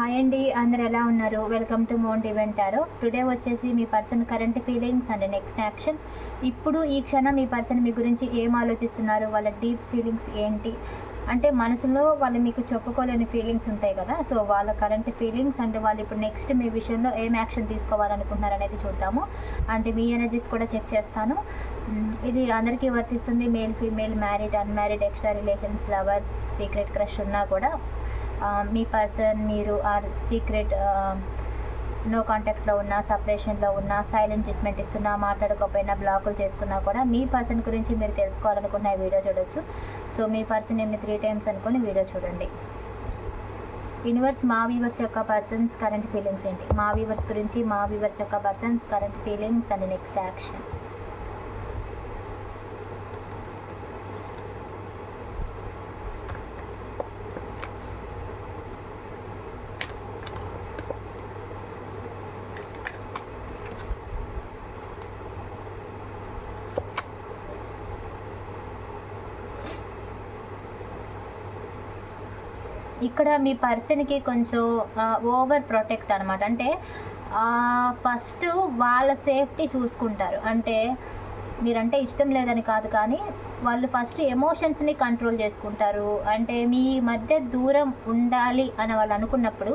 Hi అండి అందరు ఎలా ఉన్నారు? వెల్కమ్ టు మౌంట్ ఇవెంటారో టుడే వచ్చేసి మీ person current feelings and next action ఇప్పుడు ఈ క్షణం మీ పర్సన్ మీ గురించి ఏం ఆలోచిస్తున్నారు? వాళ్ళ డీప్ ఫీలింగ్స్ ఏంటి? అంటే మనసులో వాళ్ళు మీకు చెప్పుకోలేని ఫీలింగ్స్ ఉంటాయి కదా సో వాళ్ళ కరెంట్ ఫీలింగ్స్ అండ్ వాళ్ళు ఇప్పుడు నెక్స్ట్ మీ విషయంలో ఏం యాక్షన్ తీసుకోవాలనుకుంటున్నారు అనేది చూద్దాము. అంటే మీ ఎనర్జీస్ కూడా చెక్ చేస్తాను. ఇది అందరికీ వర్తిస్తుంది. Male female married unmarried extra relations lovers secret crush ఉన్నా కూడా. మీ పర్సన్ మీరు ఆర్ సీక్రెట్ నో కాంటాక్ట్లో ఉన్న సపరేషన్లో ఉన్న సైలెంట్ ట్రీట్మెంట్ ఇస్తున్నా మాట్లాడకపోయినా బ్లాకులు చేసుకున్నా కూడా మీ పర్సన్ గురించి మీరు తెలుసుకోవాలనుకున్న ఈ వీడియో చూడొచ్చు. సో మీ పర్సన్ ఎన్ని త్రీ టైమ్స్ అనుకుని వీడియో చూడండి. యూనివర్స్ మా వ్యూవర్స్ యొక్క పర్సన్స్ కరెంట్ ఫీలింగ్స్ ఏంటి? మా వ్యూవర్స్ గురించి మా వ్యూవర్స్ యొక్క persons current feelings and next action. ఇక్కడ మీ పర్సన్కి కొంచెం ఓవర్ ప్రొటెక్ట్ అనమాట అంటే ఫస్ట్ వాళ్ళ సేఫ్టీ చూసుకుంటారు. అంటే మీరంటే ఇష్టం లేదని కాదు కానీ వాళ్ళు ఫస్ట్ ఎమోషన్స్ని కంట్రోల్ చేసుకుంటారు. అంటే మీ మధ్య దూరం ఉండాలి అని వాళ్ళు అనుకున్నప్పుడు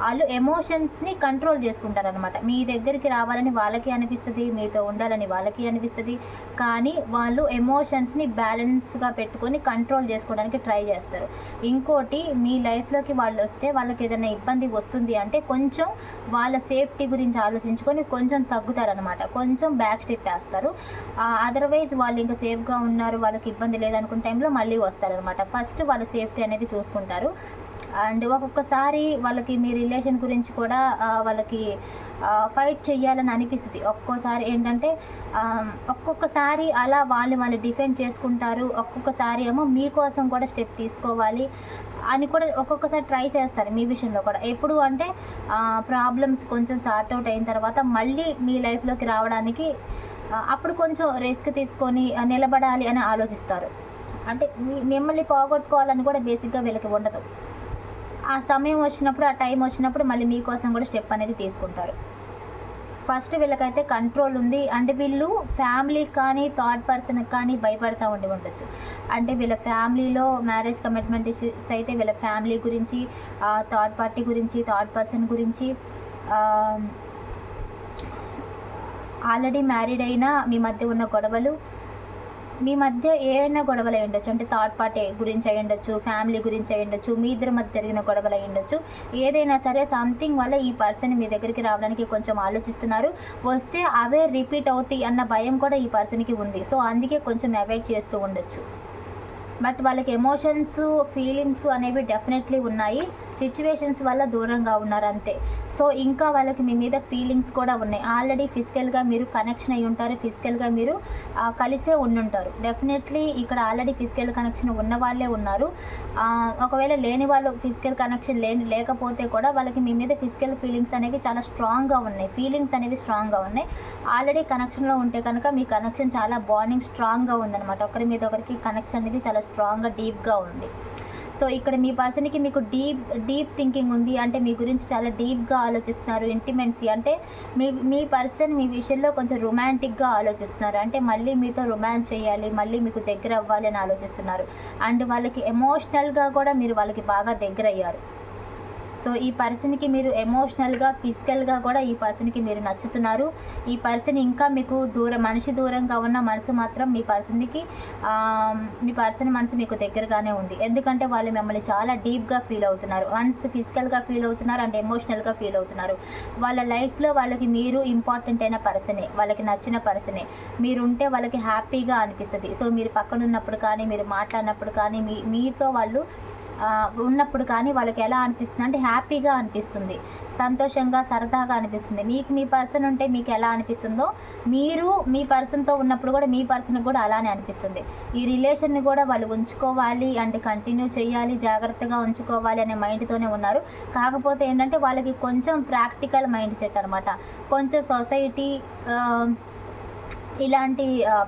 వాళ్ళు ఎమోషన్స్ని కంట్రోల్ చేసుకుంటారు అనమాట మీ దగ్గరికి రావాలని వాళ్ళకి అనిపిస్తుంది మీతో ఉండాలని వాళ్ళకి అనిపిస్తుంది కానీ వాళ్ళు ఎమోషన్స్ని బ్యాలెన్స్గా పెట్టుకొని కంట్రోల్ చేసుకోవడానికి ట్రై చేస్తారు. ఇంకోటి మీ లైఫ్లోకి వాళ్ళు వస్తే వాళ్ళకి ఏదైనా ఇబ్బంది వస్తుంది అంటే కొంచెం వాళ్ళ సేఫ్టీ గురించి ఆలోచించుకొని కొంచెం తగ్గుతారనమాట కొంచెం బ్యాక్ స్టెప్ వేస్తారు. అదర్వైజ్ వాళ్ళు ఇంకా సేఫ్గా ఉన్నారు వాళ్ళకి ఇబ్బంది లేదనుకున్న టైంలో మళ్ళీ వస్తారనమాట ఫస్ట్ వాళ్ళ సేఫ్టీ అనేది చూసుకుంటారు. అండ్ ఒక్కొక్కసారి వాళ్ళకి మీ రిలేషన్ గురించి కూడా వాళ్ళకి ఫైట్ చేయాలని అనిపిస్తుంది. ఒక్కోసారి ఏంటంటే ఒక్కొక్కసారి అలా వాళ్ళు వాళ్ళు డిఫెండ్ చేసుకుంటారు. ఒక్కొక్కసారి ఏమో మీకోసం కూడా స్టెప్ తీసుకోవాలి అని కూడా ఒక్కొక్కసారి ట్రై చేస్తారు మీ విషయంలో కూడా. ఎప్పుడు అంటే ప్రాబ్లమ్స్ కొంచెం సార్ట్ అవుట్ అయిన తర్వాత మళ్ళీ మీ లైఫ్లోకి రావడానికి అప్పుడు కొంచెం రిస్క్ తీసుకొని నిలబడాలి అని ఆలోచిస్తారు. అంటే మిమ్మల్ని పోగొట్టుకోవాలని కూడా బేసిక్గా వీళ్ళకి ఉండదు. ఆ సమయం వచ్చినప్పుడు ఆ టైం వచ్చినప్పుడు మళ్ళీ మీకోసం కూడా స్టెప్ అనేది తీసుకుంటారు. ఫస్ట్ వీళ్ళకైతే కంట్రోల్ ఉంది. అంటే వీళ్ళు ఫ్యామిలీకి కానీ థర్డ్ పర్సన్కి కానీ భయపడతా ఉండి ఉండొచ్చు. అంటే వీళ్ళ ఫ్యామిలీలో మ్యారేజ్ కమిట్మెంట్ ఇష్యూస్ అయితే వీళ్ళ ఫ్యామిలీ గురించి థర్డ్ పార్టీ గురించి థర్డ్ పర్సన్ గురించి ఆల్రెడీ మ్యారీడ్ అయినా మీ మధ్య ఉన్న గొడవలు మీ మధ్య ఏమైనా గొడవలు ఉండొచ్చు అంటే థర్డ్ పార్టీ గురించి అయి ఉండొచ్చు ఫ్యామిలీ గురించి అయి ఉండొచ్చు మీ ఇద్దరి మధ్య జరిగిన గొడవలు అయి ఉండొచ్చు ఏదైనా సరే సంథింగ్ వల్ల ఈ పర్సన్ మీ దగ్గరికి రావడానికి కొంచెం ఆలోచిస్తున్నారు. వస్తే అవే రిపీట్ అవుతాయి అన్న భయం కూడా ఈ పర్సన్కి ఉంది. సో అందుకే కొంచెం అవాయిడ్ చేస్తూ ఉండొచ్చు. బట్ వాళ్ళకి ఎమోషన్స్ ఫీలింగ్స్ అనేవి డెఫినెట్లీ ఉన్నాయి. సిచ్యువేషన్స్ వల్ల దూరంగా ఉన్నారు అంతే. సో ఇంకా వాళ్ళకి మీ మీద ఫీలింగ్స్ కూడా ఉన్నాయి. ఆల్రెడీ ఫిజికల్గా మీరు కనెక్షన్ అయి ఉంటారు. ఫిజికల్గా మీరు కలిసే ఉండుంటారు. డెఫినెట్లీ ఇక్కడ ఆల్రెడీ ఫిజికల్ కనెక్షన్ ఉన్న వాళ్ళే ఉన్నారు. ఒకవేళ లేని వాళ్ళు ఫిజికల్ కనెక్షన్ లేని లేకపోతే కూడా వాళ్ళకి మీ మీద ఫిజికల్ ఫీలింగ్స్ అనేవి చాలా స్ట్రాంగ్గా ఉన్నాయి. ఫీలింగ్స్ అనేవి స్ట్రాంగ్గా ఉన్నాయి. ఆల్రెడీ కనెక్షన్లో ఉంటే కనుక మీ కనెక్షన్ చాలా బాండింగ్ స్ట్రాంగ్గా ఉందన్నమాట. ఒకరి మీద ఒకరికి కనెక్షన్ అనేది చాలా స్ట్రాంగ్గా డీప్గా ఉంది. సో ఇక్కడ మీ పర్సన్కి మీకు డీప్ డీప్ థింకింగ్ ఉంది అంటే మీ గురించి చాలా డీప్గా ఆలోచిస్తున్నారు ఇంటిమెన్సీ అంటే మీ మీ పర్సన్ మీ విషయంలో కొంచెం రొమాంటిక్గా ఆలోచిస్తున్నారు. అంటే మళ్ళీ మీతో రొమాన్స్ చేయాలి మళ్ళీ మీకు దగ్గర అవ్వాలి అని ఆలోచిస్తున్నారు. అండ్ వాళ్ళకి ఎమోషనల్గా కూడా మీరు వాళ్ళకి బాగా దగ్గర అయ్యారు సో ఈ పర్సన్కి మీరు ఎమోషనల్గా ఫిజికల్గా కూడా ఈ పర్సన్కి మీరు నచ్చుతున్నారు. ఈ పర్సన్ ఇంకా మీకు దూరం మనిషి దూరంగా ఉన్న మనసు మాత్రం మీ పర్సన్కి మీ పర్సన్ మనసు మీకు దగ్గరగానే ఉంది. ఎందుకంటే వాళ్ళు మిమ్మల్ని చాలా డీప్గా ఫీల్ అవుతున్నారు. వన్స్ ఫిజికల్గా ఫీల్ అవుతున్నారు అండ్ ఎమోషనల్గా ఫీల్ అవుతున్నారు. వాళ్ళ లైఫ్లో వాళ్ళకి మీరు ఇంపార్టెంట్ అయిన పర్సనే వాళ్ళకి నచ్చిన పర్సనే. మీరు ఉంటే వాళ్ళకి హ్యాపీగా అనిపిస్తుంది. సో మీరు పక్కన ఉన్నప్పుడు కానీ మీరు మాట్లాడినప్పుడు కానీ మీ మీతో వాళ్ళు ఉన్నప్పుడు కానీ వాళ్ళకి ఎలా అనిపిస్తుంది? అంటే హ్యాపీగా అనిపిస్తుంది. సంతోషంగా సరదాగా అనిపిస్తుంది. మీకు మీ పర్సన్ ఉంటే మీకు ఎలా అనిపిస్తుందో మీరు మీ పర్సన్తో ఉన్నప్పుడు కూడా మీ పర్సన్కి కూడా అలానే అనిపిస్తుంది. ఈ రిలేషన్ని కూడా వాళ్ళు ఉంచుకోవాలి అండ్ కంటిన్యూ చేయాలి జాగ్రత్తగా ఉంచుకోవాలి అనే మైండ్తోనే ఉన్నారు. కాకపోతే ఏంటంటే వాళ్ళకి కొంచెం ప్రాక్టికల్ మైండ్ సెట్ అనమాట కొంచెం సొసైటీ ఇలాంటి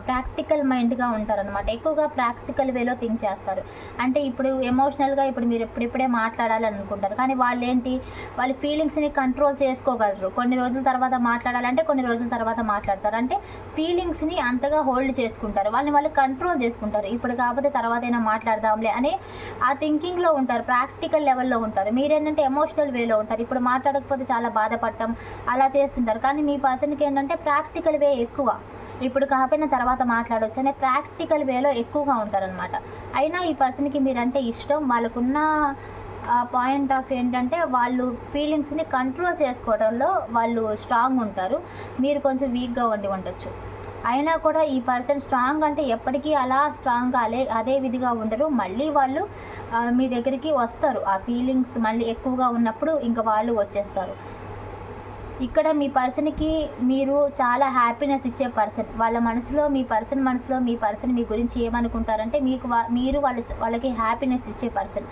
ప్రాక్టికల్ మైండ్గా ఉంటారనమాట ఎక్కువగా ప్రాక్టికల్ వేలో థింక్ చేస్తారు. అంటే ఇప్పుడు ఎమోషనల్గా ఇప్పుడు మీరు ఇప్పుడిప్పుడే మాట్లాడాలని అనుకుంటారు కానీ వాళ్ళు ఏంటి వాళ్ళ ఫీలింగ్స్ని కంట్రోల్ చేసుకోగలరు. కొన్ని రోజుల తర్వాత మాట్లాడాలంటే కొన్ని రోజుల తర్వాత మాట్లాడతారు. అంటే ఫీలింగ్స్ని అంతగా హోల్డ్ చేసుకుంటారు. వాళ్ళని వాళ్ళు కంట్రోల్ చేసుకుంటారు. ఇప్పుడు కాకపోతే తర్వాత అయినా మాట్లాడదాంలే అని ఆ థింకింగ్లో ఉంటారు. ప్రాక్టికల్ లెవెల్లో ఉంటారు. మీరేంటంటే ఎమోషనల్ వేలో ఉంటారు. ఇప్పుడు మాట్లాడకపోతే చాలా బాధపడటం అలా చేస్తుంటారు. కానీ మీ పర్సన్కి ఏంటంటే ప్రాక్టికల్ వే ఎక్కువ. ఇప్పుడు కాకపోయినా తర్వాత మాట్లాడవచ్చు అనే ప్రాక్టికల్ వేలో ఎక్కువగా ఉంటారనమాట అయినా ఈ పర్సన్కి మీరంటే ఇష్టం వాళ్ళకున్న పాయింట్ ఆఫ్ ఏంటంటే వాళ్ళు ఫీలింగ్స్ని కంట్రోల్ చేసుకోవడంలో వాళ్ళు స్ట్రాంగ్ ఉంటారు. మీరు కొంచెం వీక్గా ఉండి ఉండొచ్చు. అయినా కూడా ఈ పర్సన్ స్ట్రాంగ్ అంటే ఎప్పటికీ అలా స్ట్రాంగ్ అలే అదే విధిగా ఉండరు. మళ్ళీ వాళ్ళు మీ దగ్గరికి వస్తారు. ఆ ఫీలింగ్స్ మళ్ళీ ఎక్కువగా ఉన్నప్పుడు ఇంకా వాళ్ళు వచ్చేస్తారు. ఇక్కడ మీ పర్సన్కి మీరు చాలా హ్యాపీనెస్ ఇచ్చే పర్సన్. వాళ్ళ మనసులో మీ పర్సన్ మనసులో మీ పర్సన్ మీ గురించి ఏమనుకుంటారంటే మీకు మీరు వాళ్ళ వాళ్ళకి హ్యాపీనెస్ ఇచ్చే పర్సన్.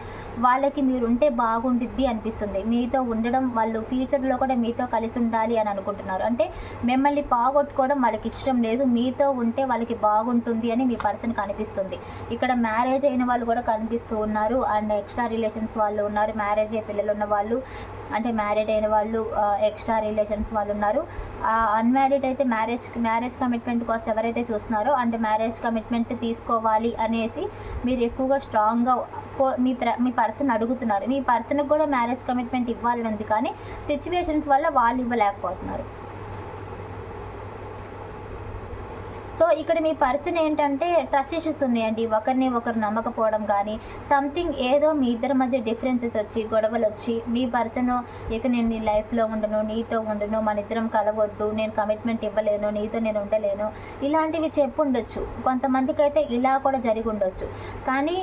వాళ్ళకి మీరు ఉంటే బాగుంటుంది అనిపిస్తుంది. మీతో ఉండడం వాళ్ళు ఫ్యూచర్లో కూడా మీతో కలిసి ఉండాలి అని అనుకుంటున్నారు. అంటే మిమ్మల్ని పోగొట్టుకోవడం వాళ్ళకి ఇష్టం లేదు. మీతో ఉంటే వాళ్ళకి బాగుంటుంది అని మీ పర్సన్కి అనిపిస్తుంది ఇక్కడ మ్యారేజ్ అయిన వాళ్ళు కూడా కనిపిస్తూ ఉన్నారు. అండ్ ఎక్స్ట్రా రిలేషన్స్ వాళ్ళు ఉన్నారు. మ్యారేజ్ అయ్యే పిల్లలు ఉన్న వాళ్ళు అంటే మ్యారేడ్ అయిన వాళ్ళు ఎక్స్ట్రా రిలేషన్స్ వాళ్ళు ఉన్నారు. అన్మ్యారీడ్ అయితే మ్యారేజ్ మ్యారేజ్ కమిట్మెంట్ కోసం ఎవరైతే చూస్తున్నారో అంటే మ్యారేజ్ కమిట్మెంట్ తీసుకోవాలి అనేసి మీరు ఎక్కువగా స్ట్రాంగ్గా మీ ప్ర- మీ పర్సన్ అడుగుతున్నారు. మీ పర్సన్కి కూడా మ్యారేజ్ కమిట్మెంట్ ఇవ్వాలని ఉంది కానీ సిచ్యువేషన్స్ వల్ల వాళ్ళు ఇవ్వలేకపోతున్నారు. సో ఇక్కడ మీ పర్సన్ ఏంటంటే ట్రస్ట్ ఇష్యూస్ ఉన్నాయండి. ఒకరిని ఒకరు నమ్మకపోవడం కానీ సంథింగ్ ఏదో మీ ఇద్దరి మధ్య డిఫరెన్సెస్ వచ్చి గొడవలు వచ్చి మీ పర్సన్ ఇక నేను నీ లైఫ్లో ఉండను నీతో ఉండను మన ఇద్దరం కలవద్దు నేను కమిట్మెంట్ ఇవ్వలేను నీతో నేను ఉండలేను ఇలాంటివి చెప్పుండొచ్చు. కొంతమందికి అయితే ఇలా కూడా జరిగి ఉండొచ్చు. కానీ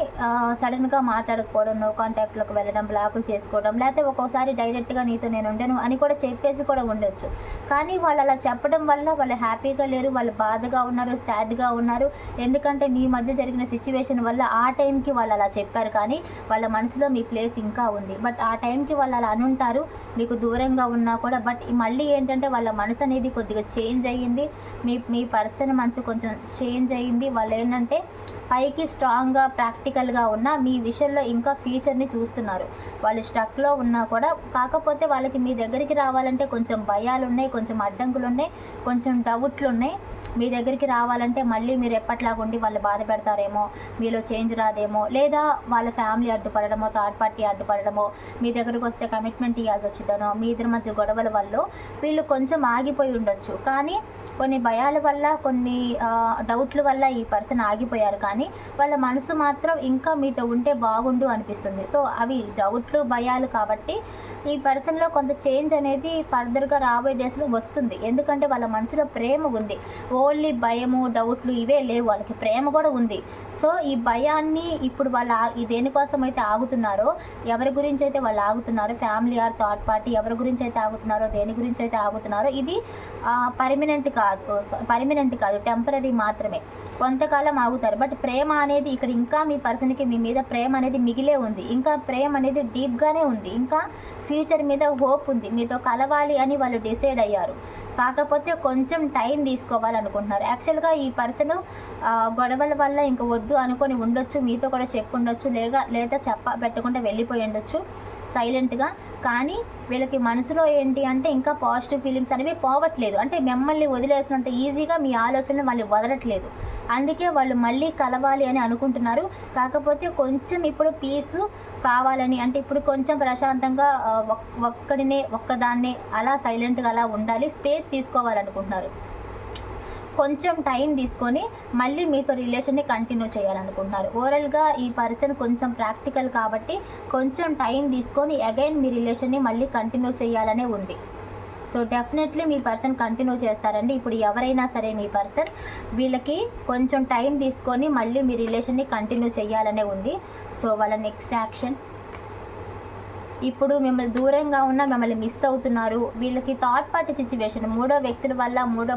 సడన్గా మాట్లాడకపోవడం నో కాంటాక్ట్లోకి వెళ్ళడం బ్లాకులు చేసుకోవడం లేకపోతే ఒక్కోసారి డైరెక్ట్గా నీతో నేను ఉండను అని కూడా చెప్పేసి కూడా ఉండొచ్చు. కానీ వాళ్ళు అలా చెప్పడం వల్ల వాళ్ళు హ్యాపీగా లేరు వాళ్ళు బాధగా ఉన్నారు సాడ్గా ఉన్నారు. ఎందుకంటే మీ మధ్య జరిగిన సిచ్యువేషన్ వల్ల ఆ టైంకి వాళ్ళు అలా చెప్పారు కానీ వాళ్ళ మనసులో మీ ప్లేస్ ఇంకా ఉంది. బట్ ఆ టైంకి వాళ్ళు అలా అనుంటారు మీకు దూరంగా ఉన్నా కూడా. బట్ మళ్ళీ ఏంటంటే వాళ్ళ మనసు అనేది కొద్దిగా చేంజ్ అయ్యింది. మీ మీ పర్సన్ మనసు కొంచెం చేంజ్ అయ్యింది. వాళ్ళు ఏంటంటే పైకి స్ట్రాంగ్గా ప్రాక్టికల్గా ఉన్న మీ విషయంలో ఇంకా ఫ్యూచర్ని చూస్తున్నారు. వాళ్ళు స్టక్లో ఉన్నా కూడా. కాకపోతే వాళ్ళకి మీ దగ్గరికి రావాలంటే కొంచెం భయాలు ఉన్నాయి కొంచెం అడ్డంకులు ఉన్నాయి కొంచెం డౌట్లు ఉన్నాయి మీ దగ్గరికి రావాలంటే మళ్ళీ మీరు ఎప్పట్లాగా ఉండి వాళ్ళు బాధ పెడతారేమో మీలో చేంజ్ రాదేమో లేదా వాళ్ళ ఫ్యామిలీ అడ్డుపడడమో థర్డ్ పార్టీ అడ్డుపడడమో మీ దగ్గరకు వస్తే కమిట్మెంట్ ఇవ్వాల్సి వచ్చిందనో మీ ఇద్దరి మధ్య గొడవల వల్ల వీళ్ళు కొంచెం ఆగిపోయి ఉండొచ్చు. కానీ కొన్ని భయాల వల్ల కొన్ని డౌట్ల వల్ల ఈ పర్సన్ ఆగిపోయారు. కానీ వాళ్ళ మనసు మాత్రం ఇంకా మీతో ఉంటే బాగుండు అనిపిస్తుంది. సో అవి డౌట్లు భయాలు కాబట్టి ఈ పర్సన్లో కొంత చేంజ్ అనేది ఫర్దర్గా రాబోయే డేస్లో వస్తుంది. ఎందుకంటే వాళ్ళ మనసులో ప్రేమ ఉంది. ఓన్లీ భయము డౌట్లు ఇవే లేవు. వాళ్ళకి ప్రేమ కూడా ఉంది. సో ఈ భయాన్ని ఇప్పుడు వాళ్ళు ఈ దేనికోసం అయితే ఆగుతున్నారో ఎవరి గురించి అయితే వాళ్ళు ఆగుతున్నారో ఫ్యామిలీ ఆర్ థర్డ్ పార్టీ ఎవరి గురించి అయితే ఆగుతున్నారో దేని గురించి అయితే ఆగుతున్నారో ఇది పర్మనెంట్ కాదు. పర్మనెంట్ కాదు. టెంపరీ మాత్రమే. కొంతకాలం ఆగుతారు. బట్ ప్రేమ అనేది ఇక్కడ ఇంకా మీ పర్సన్కి మీ మీద ప్రేమ అనేది మిగిలే ఉంది. ఇంకా ప్రేమ అనేది డీప్గానే ఉంది. ఇంకా ఫ్యూచర్ మీద హోప్ ఉంది. మీతో కలవాలి అని వాళ్ళు డిసైడ్ అయ్యారు. కాకపోతే కొంచెం టైం తీసుకోవాలనుకుంటున్నారు. యాక్చువల్గా ఈ పర్సన్ గొడవల వల్ల ఇంకా వద్దు అనుకొని ఉండొచ్చు మీతో కూడా చెప్పుండొచ్చు లేదా లేక లేదా చెప్ప పెట్టకుండా వెళ్ళిపోయి ఉండొచ్చు సైలెంట్గా. కానీ వీళ్ళకి మనసులో ఏంటి అంటే ఇంకా పాజిటివ్ ఫీలింగ్స్ అనేవి పోవట్లేదు. అంటే మిమ్మల్ని వదిలేసినంత ఈజీగా మీ ఆలోచనలు మళ్ళీ వదలట్లేదు. అందుకే వాళ్ళు మళ్ళీ కలవాలి అని అనుకుంటున్నారు. కాకపోతే కొంచెం ఇప్పుడు పీస్ కావాలని అంటే ఇప్పుడు కొంచెం ప్రశాంతంగా ఒక్- ఒక్కడినే ఒక్కదాన్నే అలా సైలెంట్గా అలా ఉండాలి. స్పేస్ తీసుకోవాలనుకుంటున్నారు. కొంచెం టైం తీసుకొని మళ్ళీ మీతో రిలేషన్ని కంటిన్యూ చేయాలనుకుంటున్నారు. ఓవరాల్గా ఈ పర్సన్ కొంచెం ప్రాక్టికల్ కాబట్టి కొంచెం టైం తీసుకొని అగైన్ మీ రిలేషన్ని మళ్ళీ కంటిన్యూ చేయాలనే ఉంది. సో డెఫినెట్లీ మీ పర్సన్ కంటిన్యూ చేస్తారండి. ఇప్పుడు ఎవరైనా సరే మీ పర్సన్ వీళ్ళకి కొంచెం టైం తీసుకొని మళ్ళీ మీ రిలేషన్ని కంటిన్యూ చేయాలనే ఉంది. సో వాళ్ళ నెక్స్ట్ యాక్షన్ ఇప్పుడు మిమ్మల్ని దూరంగా ఉన్న మిమ్మల్ని మిస్ అవుతున్నారు. వీళ్ళకి థర్డ్ పార్టీ సిచ్యువేషన్ మూడో వ్యక్తుల వల్ల మూడో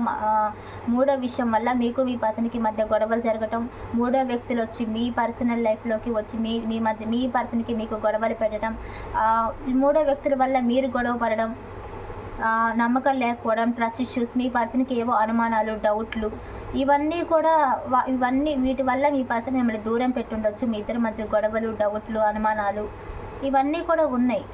మూడో విషయం వల్ల మీకు మీ పర్సన్కి మధ్య గొడవలు జరగటం మూడో వ్యక్తులు వచ్చి మీ పర్సనల్ లైఫ్లోకి వచ్చి మీ మీ మధ్య మీ పర్సన్కి మీకు గొడవలు పెట్టడం మూడో వ్యక్తుల వల్ల మీరు గొడవ పడడం నమ్మకం లేకపోవడం ట్రస్ట్ ఇష్యూస్ మీ పర్సన్కి ఏవో అనుమానాలు డౌట్లు ఇవన్నీ కూడా ఇవన్నీ వీటి వల్ల మీ పర్సన్ మిమ్మల్ని దూరం పెట్టుండొచ్చు. మీ ఇద్దరి మధ్య గొడవలు డౌట్లు అనుమానాలు ఇవన్నీ కూడా ఉన్నాయి.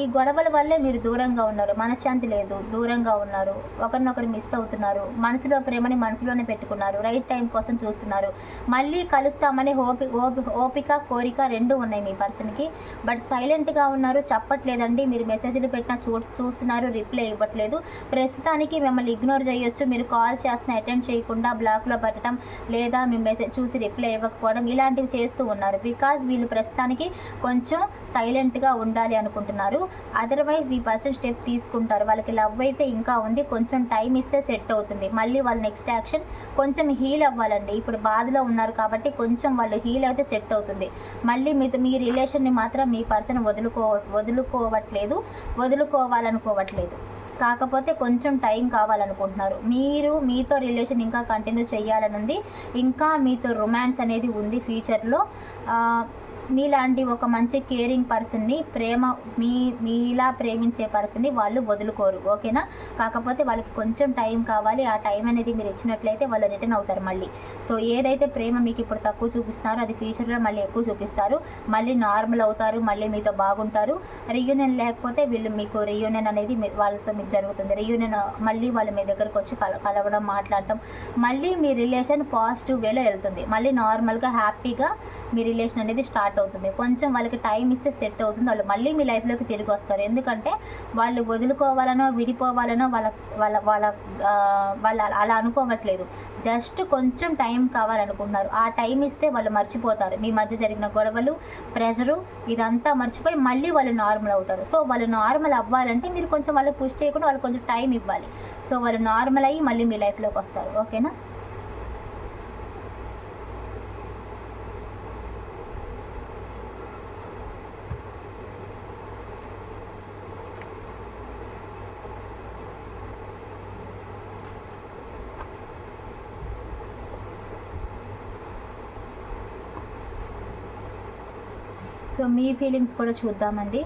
ఈ గొడవల వల్లే మీరు దూరంగా ఉన్నారు. మనశ్శాంతి లేదు. దూరంగా ఉన్నారు. ఒకరినొకరు మిస్ అవుతున్నారు. మనసులో ప్రేమని మనసులోనే పెట్టుకున్నారు. రైట్ టైం కోసం చూస్తున్నారు. మళ్ళీ కలుస్తామనే ఓపి ఓపి ఓపిక కోరిక రెండు ఉన్నాయి మీ పర్సన్కి బట్ సైలెంట్గా ఉన్నారు. చెప్పట్లేదండి. మీరు మెసేజ్లు పెట్టినా చూ చూస్తున్నారు. రిప్లై ఇవ్వట్లేదు. ప్రస్తుతానికి మిమ్మల్ని ఇగ్నోర్ చేయొచ్చు. మీరు కాల్ చేస్తున్న అటెండ్ చేయకుండా బ్లాక్లో పెట్టడం లేదా మీ మెసేజ్ చూసి రిప్లై ఇవ్వకపోవడం ఇలాంటివి చేస్తూ ఉన్నారు. బికాజ్ వీళ్ళు ప్రస్తుతానికి కొంచెం సైలెంట్గా ఉండాలి అనుకుంటున్నారు. అదర్వైజ్ ఈ పర్సన్ స్టెప్ తీసుకుంటారు. వాళ్ళకి లవ్ అయితే ఇంకా ఉంది. కొంచెం టైం ఇస్తే సెట్ అవుతుంది. మళ్ళీ వాళ్ళ నెక్స్ట్ యాక్షన్ కొంచెం హీల్ అవ్వాలండి. ఇప్పుడు బాధలో ఉన్నారు కాబట్టి కొంచెం వాళ్ళు హీల్ అయితే సెట్ అవుతుంది. మళ్ళీ మీతో మీ రిలేషన్ని మాత్రం మీ పర్సన్ వదులుకో వదులుకోవట్లేదు. వదులుకోవాలనుకోవట్లేదు. కాకపోతే కొంచెం టైం కావాలనుకుంటున్నారు. మీరు మీతో రిలేషన్ ఇంకా కంటిన్యూ చేయాలని ఉంది ఇంకా మీతో రొమాన్స్ అనేది ఉంది ఫ్యూచర్లో మీలాంటి ఒక మంచి కేరింగ్ పర్సన్ని ప్రేమ మీ మీలా ప్రేమించే పర్సన్ని వాళ్ళు వదులుకోరు. ఓకేనా? కాకపోతే వాళ్ళకి కొంచెం టైం కావాలి. ఆ టైం అనేది మీరు ఇచ్చినట్లయితే వాళ్ళు రిటర్న్ అవుతారు మళ్ళీ. సో ఏదైతే ప్రేమ మీకు ఇప్పుడు తక్కువ చూపిస్తున్నారో అది ఫ్యూచర్లో మళ్ళీ ఎక్కువ చూపిస్తారు. మళ్ళీ నార్మల్ అవుతారు. మళ్ళీ మీతో బాగుంటారు. రీయూనియన్ లేకపోతే వీళ్ళు మీకు రీయూనియన్ అనేది వాళ్ళతో మీకు జరుగుతుంది. రీయూనియన్ మళ్ళీ వాళ్ళు మీ దగ్గరకు వచ్చి కల కలవడం మాట్లాడటం మళ్ళీ మీ రిలేషన్ పాజిటివ్ వేలో వెళ్తుంది. మళ్ళీ నార్మల్గా హ్యాపీగా మీ రిలేషన్ అనేది స్టార్ట్ అవుతుంది. కొంచెం వాళ్ళకి టైం ఇస్తే సెట్ అవుతుంది. వాళ్ళు మళ్ళీ మీ లైఫ్లోకి తిరిగి వస్తారు. ఎందుకంటే వాళ్ళు వదులుకోవాలనో విడిపోవాలనో వాళ్ళ వాళ్ళ వాళ్ళ వాళ్ళు అలా- అలా అనుకోవట్లేదు. జస్ట్ కొంచెం టైం కావాలనుకుంటున్నారు. ఆ టైం ఇస్తే వాళ్ళు మర్చిపోతారు. మీ మధ్య జరిగిన గొడవలు ప్రెషరు ఇదంతా మర్చిపోయి మళ్ళీ వాళ్ళు నార్మల్ అవుతారు. సో వాళ్ళు నార్మల్ అవ్వాలంటే మీరు కొంచెం వాళ్ళకి పుష్ చేయకుండా వాళ్ళు కొంచెం టైం ఇవ్వాలి. సో వాళ్ళు నార్మల్ అయ్యి మళ్ళీ మీ లైఫ్లోకి వస్తారు. ఓకేనా? సో మీ ఫీలింగ్స్ కూడా చూద్దామండి.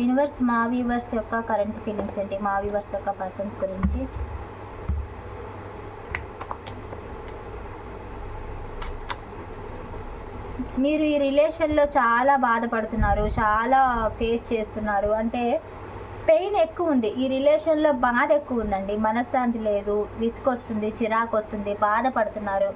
యూనివర్స్ మా వ్యూవర్స్ యొక్క కరెంట్ ఫీలింగ్స్ ఏంటి? మా వ్యూవర్స్ యొక్క పర్సన్స్ గురించి. మీరు ఈ రిలేషన్లో చాలా బాధపడుతున్నారు చాలా ఫేస్ చేస్తున్నారు. అంటే పెయిన్ ఎక్కువ ఉంది. ఈ రిలేషన్లో బాధ ఎక్కువ ఉందండి. మనశ్శాంతి లేదు విసుకొస్తుంది చిరాకు వస్తుంది బాధపడుతున్నారు.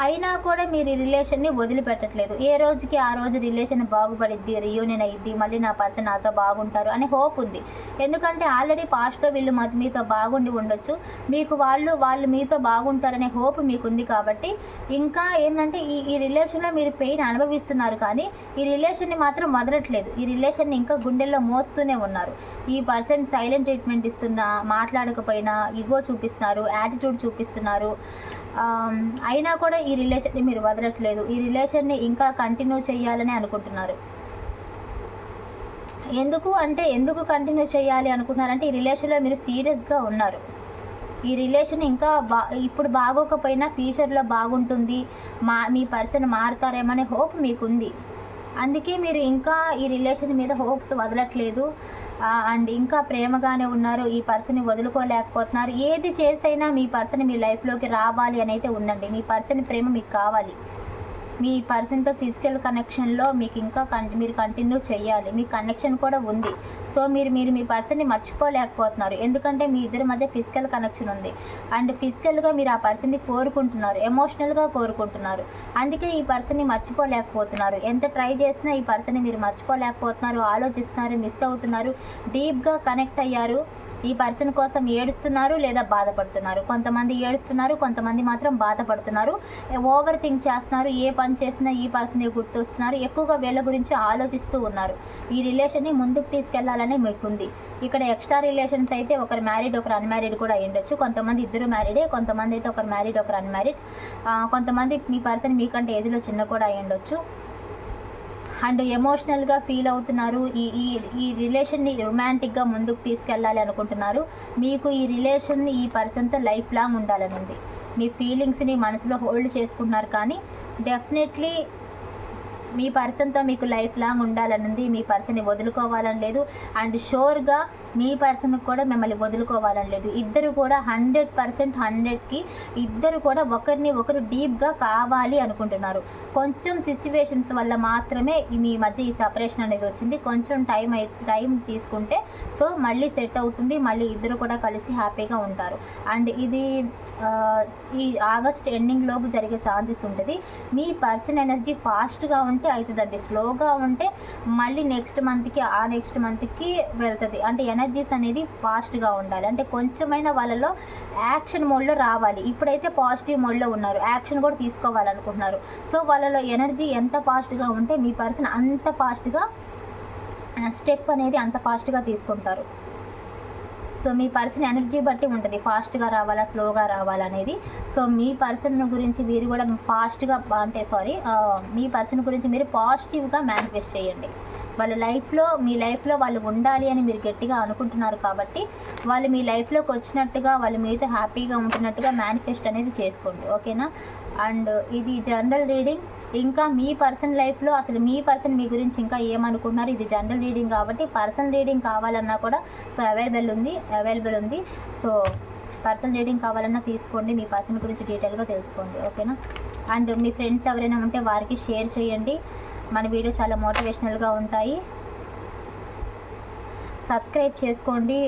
అయినా కూడా మీరు ఈ రిలేషన్ని వదిలిపెట్టట్లేదు. ఏ రోజుకి ఆ రోజు రిలేషన్ బాగుపడిద్ది రియూనియన్ అయ్యిద్ది మళ్ళీ నా పర్సన్ నాతో బాగుంటారు అనే హోప్ ఉంది. ఎందుకంటే ఆల్రెడీ పాస్ట్లో వీళ్ళు మా- మీతో బాగుండి ఉండొచ్చు. మీకు వాళ్ళు వాళ్ళు మీతో బాగుంటారనే హోప్ మీకుంది కాబట్టి ఇంకా ఏంటంటే ఈ ఈ రిలేషన్లో మీరు పెయిన్ అనుభవిస్తున్నారు కానీ ఈ రిలేషన్ని మాత్రం వదలట్లేదు. ఈ రిలేషన్ని ఇంకా గుండెల్లో మోస్తూనే ఉన్నారు. ఈ పర్సన్ సైలెంట్ ట్రీట్మెంట్ ఇస్తున్నా మాట్లాడకపోయినా ఇగో చూపిస్తున్నారు యాటిట్యూడ్ చూపిస్తున్నారు. అయినా కూడా ఈ రిలేషన్ని మీరు వదలట్లేదు. ఈ రిలేషన్ని ఇంకా కంటిన్యూ చేయాలని అనుకుంటున్నారు. ఎందుకు అంటే ఎందుకు కంటిన్యూ చేయాలి అనుకుంటున్నారంటే ఈ రిలేషన్లో మీరు సీరియస్గా ఉన్నారు. ఈ రిలేషన్ ఇంకా బా ఇప్పుడు బాగోకపోయినా ఫ్యూచర్లో బాగుంటుంది. మా మీ పర్సన్ మారుతారేమనే హోప్ మీకుంది. అందుకే మీరు ఇంకా ఈ రిలేషన్ మీద హోప్స్ వదలట్లేదు. అండ్ ఇంకా ప్రేమగానే ఉన్నారు ఈ పర్సన్ వదులుకోలేకపోతున్నారు. ఏది చేసైనా మీ పర్సన్ మీ లైఫ్లోకి రావాలి అని అయితే ఉందండి. మీ పర్సన్ ప్రేమ మీకు కావాలి. మీ పర్సన్తో ఫిజికల్ కనెక్షన్లో మీకు ఇంకా కన్ మీరు కంటిన్యూ చేయాలి. మీ కనెక్షన్ కూడా ఉంది. సో మీరు మీరు మీ పర్సన్ని మర్చిపోలేకపోతున్నారు. ఎందుకంటే మీ ఇద్దరి మధ్య ఫిజికల్ కనెక్షన్ ఉంది. అండ్ ఫిజికల్గా మీరు ఆ పర్సన్ని కోరుకుంటున్నారు. ఎమోషనల్గా కోరుకుంటున్నారు. అందుకే ఈ పర్సన్ని మర్చిపోలేకపోతున్నారు. ఎంత ట్రై చేసినా ఈ పర్సన్ని మీరు మర్చిపోలేకపోతున్నారు. ఆలోచిస్తున్నారు మిస్ అవుతున్నారు. డీప్గా కనెక్ట్ అయ్యారు. ఈ పర్సన్ కోసం ఏడుస్తున్నారు లేదా బాధపడుతున్నారు? కొంతమంది ఏడుస్తున్నారు కొంతమంది మాత్రం బాధపడుతున్నారు. ఓవర్ థింక్ చేస్తున్నారు ఏ పని చేసినా ఈ పర్సన్ గుర్తొస్తున్నారు. ఎక్కువగా వీళ్ళ గురించి ఆలోచిస్తూ ఉన్నారు. ఈ రిలేషన్ని ముందుకు తీసుకెళ్ళాలని మీకుంది. ఇక్కడ ఎక్స్ట్రా రిలేషన్స్ అయితే ఒకరు మ్యారీడ్ ఒకరు అన్మ్యారీడ్ కూడా అయ్యుండొచ్చు ఉండొచ్చు. కొంతమంది ఇద్దరు మ్యారీడే కొంతమంది అయితే ఒకరు మ్యారీడ్ ఒకరు అన్మ్యారీడ్ కొంతమంది మీ పర్సన్ మీకంటే ఏజ్లో చిన్న కూడా అయ్యుండొచ్చు ఉండొచ్చు. అండ్ ఎమోషనల్గా ఫీల్ అవుతున్నారు. ఈ ఈ ఈ రిలేషన్ని రొమాంటిక్గా ముందుకు తీసుకెళ్ళాలి అనుకుంటున్నారు. మీకు ఈ రిలేషన్ ఈ పర్సన్తో లైఫ్ లాంగ్ ఉండాలని ఉంది మీ ఫీలింగ్స్ని మనసులో హోల్డ్ చేసుకుంటున్నారు కానీ డెఫినెట్లీ మీ పర్సన్తో మీకు లైఫ్ లాంగ్ ఉండాలని ఉంది మీ పర్సన్ని వదులుకోవాలని లేదు. అండ్ షోర్గా మీ పర్సన్ కూడా మిమ్మల్ని వదులుకోవాలని లేదు. ఇద్దరు కూడా హండ్రెడ్ పర్సెంట్ హండ్రెడ్కి ఇద్దరు కూడా ఒకరిని ఒకరు డీప్గా కావాలి అనుకుంటున్నారు. కొంచెం సిచ్యువేషన్స్ వల్ల మాత్రమే మీ మధ్య ఈ సపరేషన్ అనేది వచ్చింది. కొంచెం టైం అయి టైం తీసుకుంటే సో మళ్ళీ సెట్ అవుతుంది. మళ్ళీ ఇద్దరు కూడా కలిసి హ్యాపీగా ఉంటారు. అండ్ ఇది ఈ ఆగస్ట్ ఎండింగ్ లోపు జరిగే ఛాన్సెస్ ఉంటుంది. మీ పర్సన్ ఎనర్జీ ఫాస్ట్గా ఉంటే అవుతుందండి స్లోగా ఉంటే మళ్ళీ నెక్స్ట్ మంత్కి ఆ నెక్స్ట్ మంత్కి వెళ్తుంది. అంటే ఎనర్జీస్ అనేది ఫాస్ట్గా ఉండాలి. అంటే కొంచెమైనా వాళ్ళలో యాక్షన్ మోడ్లో రావాలి. ఇప్పుడైతే పాజిటివ్ మోడ్లో ఉన్నారు. యాక్షన్ కూడా తీసుకోవాలనుకుంటున్నారు. సో వాళ్ళలో ఎనర్జీ ఎంత ఫాస్ట్గా ఉంటే మీ పర్సన్ అంత ఫాస్ట్గా స్టెప్ అనేది అంత ఫాస్ట్గా తీసుకుంటారు. సో మీ పర్సన్ ఎనర్జీ బట్టి ఉంటుంది. ఫాస్ట్గా రావాలా స్లోగా రావాలా అనేది. సో మీ పర్సన్ గురించి మీరు కూడా ఫాస్ట్గా అంటే సారీ మీ పర్సన్ గురించి మీరు పాజిటివ్గా మేనిఫెస్ట్ చేయండి. వాళ్ళ లైఫ్లో మీ లైఫ్లో వాళ్ళు ఉండాలి అని మీరు గట్టిగా అనుకుంటున్నారు కాబట్టి వాళ్ళు మీ లైఫ్లోకి వచ్చినట్టుగా వాళ్ళు మీతో హ్యాపీగా ఉంటున్నట్టుగా మేనిఫెస్ట్ అనేది చేసుకోండి. ఓకేనా అండ్ ఇది జనరల్ రీడింగ్ ఇంకా మీ పర్సన్ లైఫ్లో అసలు మీ పర్సన్ మీ గురించి ఇంకా ఏమనుకున్నారు ఇది జనరల్ రీడింగ్ కాబట్టి పర్సన్ రీడింగ్ కావాలన్నా కూడా సో అవైలబుల్ ఉంది అవైలబుల్ ఉంది. సో పర్సన్ రీడింగ్ కావాలన్నా తీసుకోండి మీ పర్సన్ గురించి డీటెయిల్గా తెలుసుకోండి. ఓకేనా అండ్ మీ ఫ్రెండ్స్ ఎవరైనా ఉంటే వారికి షేర్ చేయండి. మన వీడియో చాలా మోటివేషనల్గా ఉంటాయి. సబ్స్క్రైబ్ చేసుకోండి.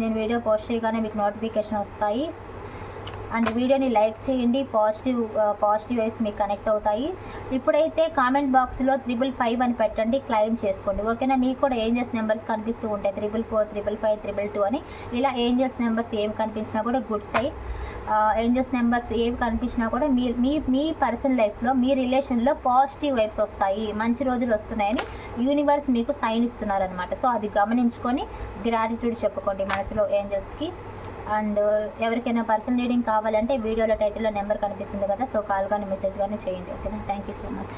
నేను వీడియో పోస్ట్ చేయగానే మీకు నోటిఫికేషన్ వస్తాయి. అండ్ వీడియోని లైక్ చేయండి. పాజిటివ్ పాజిటివ్ వైస్ మీకు కనెక్ట్ అవుతాయి. ఇప్పుడైతే కామెంట్ బాక్స్లో త్రిబుల్ ఫైవ్ అని పెట్టండి. క్లైమ్ చేసుకోండి. ఓకేనా మీకు కూడా ఏంజెస్ నెంబర్స్ కనిపిస్తూ ఉంటాయి. Triple four triple five triple two అని. ఇలా ఏంజెస్ నెంబర్స్ ఏం కనిపించినా కూడా గుడ్ సైడ్ ఏంజల్స్ నెంబర్స్ ఏవి కనిపించినా కూడా మీ మీ మీ పర్సనల్ లైఫ్లో మీ రిలేషన్లో పాజిటివ్ వైబ్స్ వస్తాయి మంచి రోజులు వస్తున్నాయని యూనివర్స్ మీకు సైన్ ఇస్తున్నారనమాట సో అది గమనించుకొని గ్రాటిట్యూడ్ చెప్పుకోండి మనసులో ఏంజల్స్కి అండ్ ఎవరికైనా పర్సనల్ రీడింగ్ కావాలంటే వీడియోలో టైటిల్లో నెంబర్ కనిపిస్తుంది కదా సో కాల్ కానీ మెసేజ్ కానీ చేయండి. ఓకేనా థ్యాంక్ యూ సో మచ్